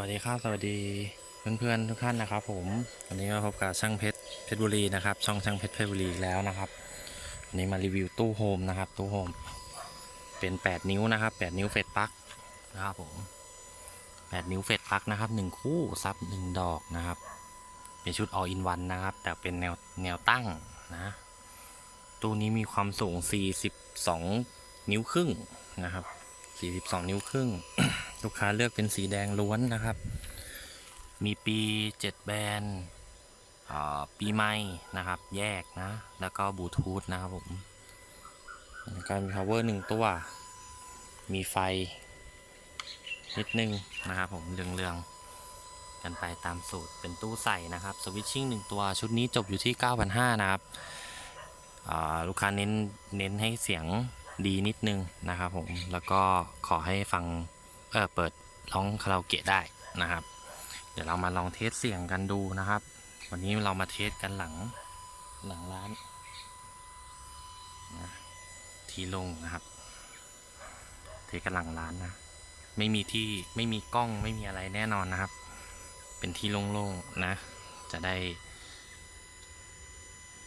วัสดีครับสวัสดีเพื่อนๆทุกท่านนะครับ ผมวันนี้มาพบกับช่างเพชรเพชรบุรีนะครับช่องช่างเพชรเพชรบุรีอีกแล้วนะครับวันนี้มารีวิวตู้โฮมนะครับ ตู้โฮมเป็น 8 นิ้วนะครับ 8 นิ้วเฟดปักนะครับผม8นิ้วเฟดปักนะครับหนึ่งคู่ซับหนึ่งดอกนะครับ เป็นชุด all in one นะครับ แต่เป็นแนวแนวตั้งนะตู้นี้มีความสูง 42 นิ้วครึ่งนะครับ 42 นิ้วครึ่ง ลูกค้าเลือกเป็นสีแดงล้วนนะครับ มีปี7แบรนด์อ่าปีใหม่นะครับ แยกนะ แล้วก็บลูทูธนะครับผมแล้วก็มี power หนึ่งตัว มีไฟ นิดนึงนะครับผมเรืองๆกันไปตามสูตรเป็นตู้ใส่นะครับสวิตชิ่งหนึ่งตัวชุดนี้จบอยู่ที่ 9,500 นะครับอ่าลูกค้าเน้นเน้นให้เสียงดีนิดนึงนะครับผม แล้วก็ขอให้ฟัง เออเปิดร้องคาราโอเกะได้นะครับ เดี๋ยวเรามาลองเทสเสียงกันดูนะครับ วันนี้เรามาเทสกันหลังหลังร้านนะทีลงนะครับ เทสกันหลังร้านนะ ไม่มีที่ไม่มีกล้องไม่มีอะไรแน่นอนนะครับ เป็นที่โล่งๆนะ จะได้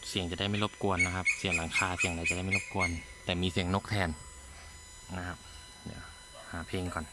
เสียงจะได้ไม่รบกวนนะครับ เสียงหลังคาเสียงอะไรจะได้ไม่รบกวน แต่มีเสียงนกแทนนะครับ เดี๋ยวหาเพลงก่อน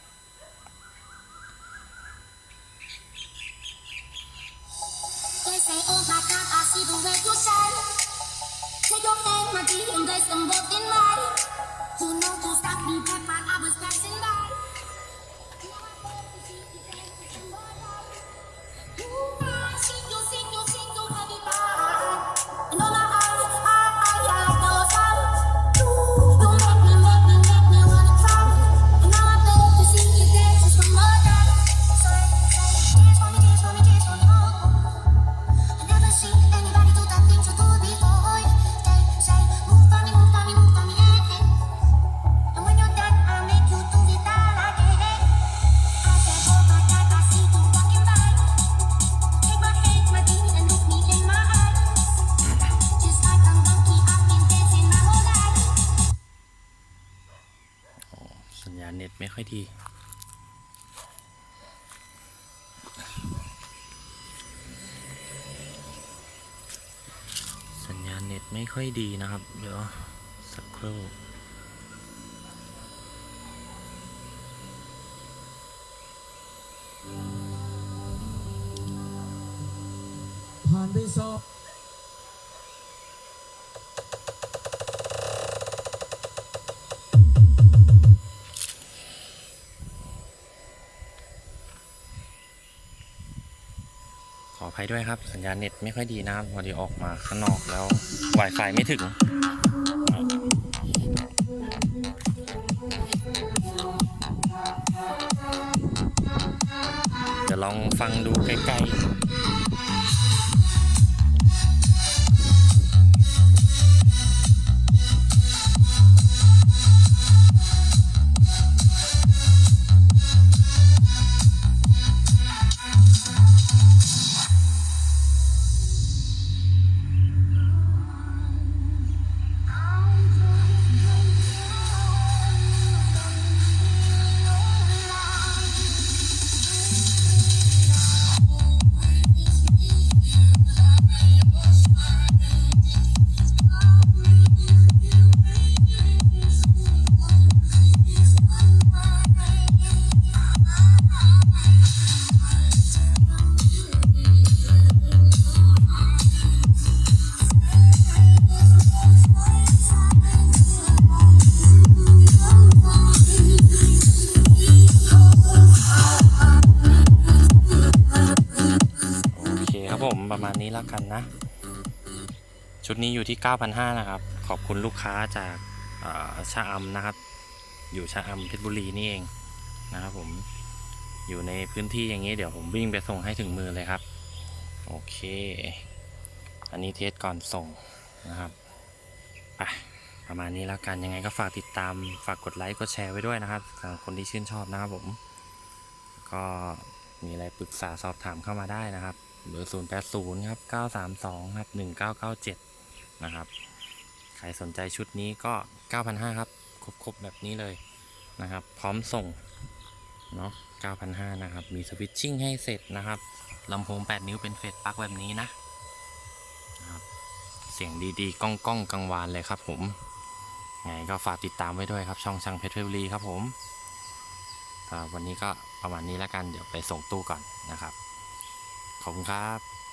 ไม่ค่อยดี สัญญาณเน็ตไม่ค่อยดีนะครับ เดี๋ยวสักครู่ผ่านไปสอบ ออภัยด้วยครับ สัญญาณเน็ตไม่ค่อยดีนะครับพอดีออกมาข้างนอกแล้ว Wi-Fi ไม่ถึงจะลองฟังดูใกล้ๆ แล้วกันนะ ชุดนี้อยู่ที่ 9,500นะครับ ขอบคุณลูกค้าจากเอ่อชะอำนะครับ อยู่ชะอำเพชรบุรีนี่เองนะครับผมอยู่ในพื้นที่อย่างนี้เดี๋ยวผมวิ่งไปส่งให้ถึงมือเลยครับ โอเค อันนี้เทสก่อนส่งนะครับไปประมาณนี้แล้วกันยังไงก็ฝากติดตามฝากกดไลค์กดแชร์ไว้ด้วยนะครับสำหรับคนที่ชื่นชอบนะครับผม ก็มีอะไรปรึกษาสอบถามเข้ามาได้นะครับ เบอร์ 0 8 0 ครับ 932 ครับ 1997 นะครับ ใครสนใจชุดนี้ก็ 9,500 ครับ ครบๆ แบบนี้เลยนะครับ พร้อมส่ง เนาะ9,500 นะครับ มีสวิตชิ่งให้เสร็จนะครับ ลำโพง 8 นิ้วเป็นเฟสปลั๊กแบบนี้นะนะครับ เสียงดีๆ ก้องก้องกังวานเลยครับผม ไงก็ฝากติดตามไว้ด้วยครับ ช่องช่างเพชรเพชรบุรีครับผมวันนี้ก็ประมาณนี้แล้วกัน เดี๋ยวไปส่งตู้ก่อนนะครับ ขอบคุณครับ